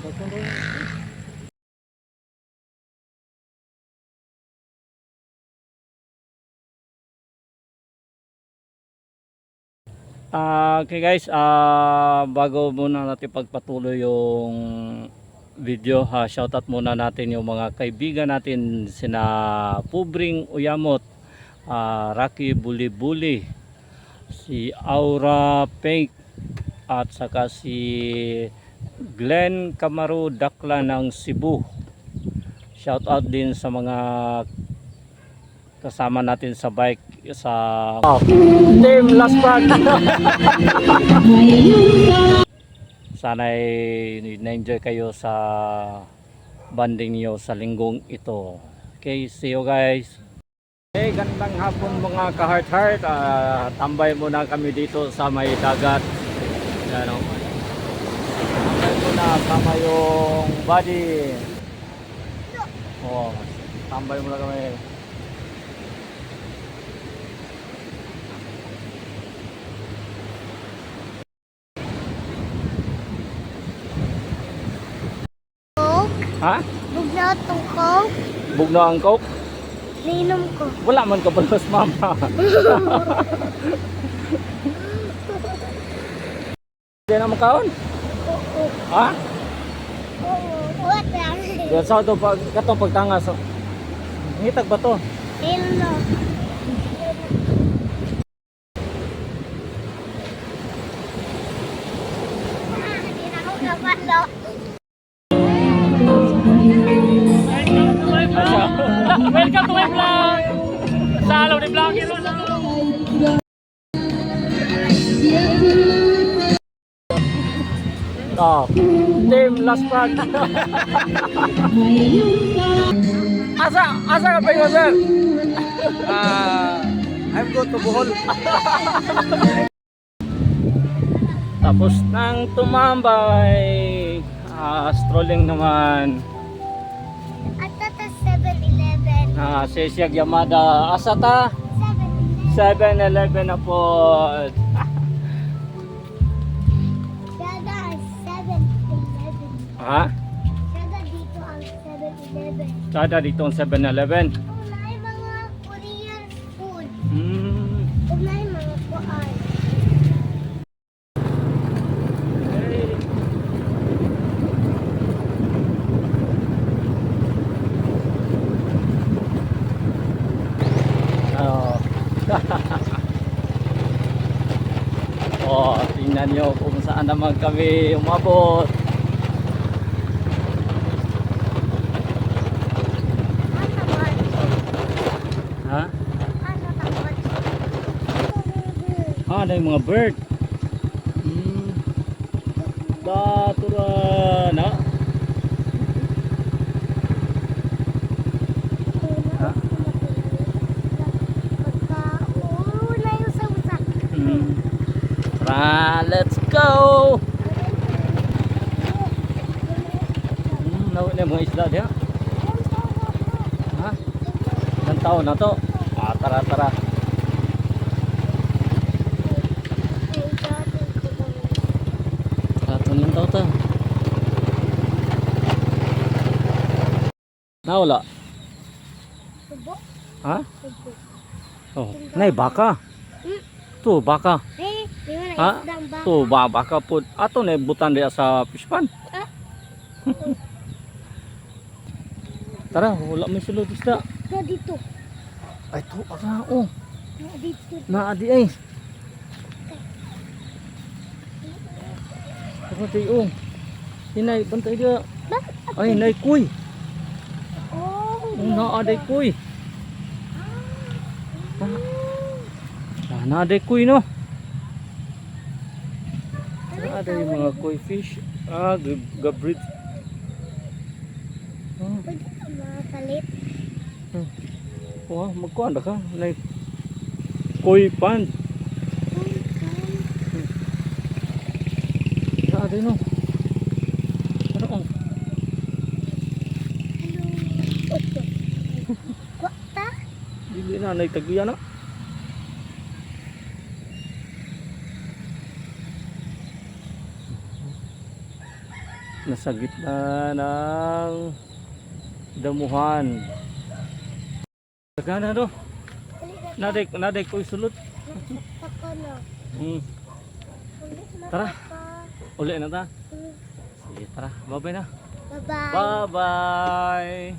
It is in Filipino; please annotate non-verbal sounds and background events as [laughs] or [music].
Ah, okay guys, ah bago muna natin pagpatuloy yung video, ha, shoutout muna natin yung mga kaibigan natin sina Pubring Uyamot, ah, Rocky Buli-Buli, si Aura Pink at saka si Glenn Camaro Dakla ng Cebu. Shoutout din sa mga kasama natin sa bike sa Team Last Frag. [laughs] Sana'y na-enjoy kayo sa banding niyo sa linggong ito. Okay, see you guys. Hey, gandang hapon mga ka-heart heart. Ah, tambay muna kami dito sa may dagat. Yan sama yung body. Oh, tambay muna kami. Coke? Ha? Bugna itong Coke? Bugno ang coke? Ninom ko. Wala man ka balos mama. [laughs] Hindi na makaon? Oo. Ha? Oo. What lang? Yan sa ito pag katong pagtangas. Ngitag ba to? Hello. Welcome to my vlog. Sa alaw ni vlogger. Oh, team last frag. asa asa ka pa yun, sir? Ah, I'm going to Bohol. Tapos nang tumambay, ah, strolling naman. At tata 7-Eleven. Ah, Sesiag Yamada. Asa ta? 7-Eleven. 7-Eleven na po. Ha? Sada dito ang 7-Eleven. Sada dito ang 7-Eleven. Unay mga Korean food. Hmm. Unay mga kuan. Oh. [laughs] oh, tingnan nyo kung saan naman kami umabot. Ano naman? Ha? Ano naman? Ah, yung mga bird. Hmm. Datura na. Ha? Hmm. Tara, let's go! Hmm, nawin na mga isda diya. Ha? Ilang taon na to? Ah, tara, tara. Tato ng tao ta. Nawala. Subo? Ha? Subo. Oh, nay baka. Hmm? Tu baka. Eh, di na Ha? Tu ba baka pud. Ato na butan diya sa fishpan. Ah? [laughs] Tara, wala may sulod isda. Na dito. Ay, to, ara, oh. Na dito. Naadi ay. Ano tayo, oh. Hinay, bantay dia. Bakit? Ay, nay kuy. Oh, Oh, naaday kuy. Ah, naaday kuy, no? Naaday mga koi fish. Ah, gab- gabrid. Ah, Pwede ka makalit. oh, magkuhan na ka. Nay, koi pan. Naaday, no? Ano, oh. Oto. Kwata? Dili na, nay tagiya na. Nasa gitna ng damuhan. Sagana no? Naday, naday ko isulot. Hmm. Tara. Uli na ta. Sige, tara. Bye-bye na. Bye-bye. Bye-bye.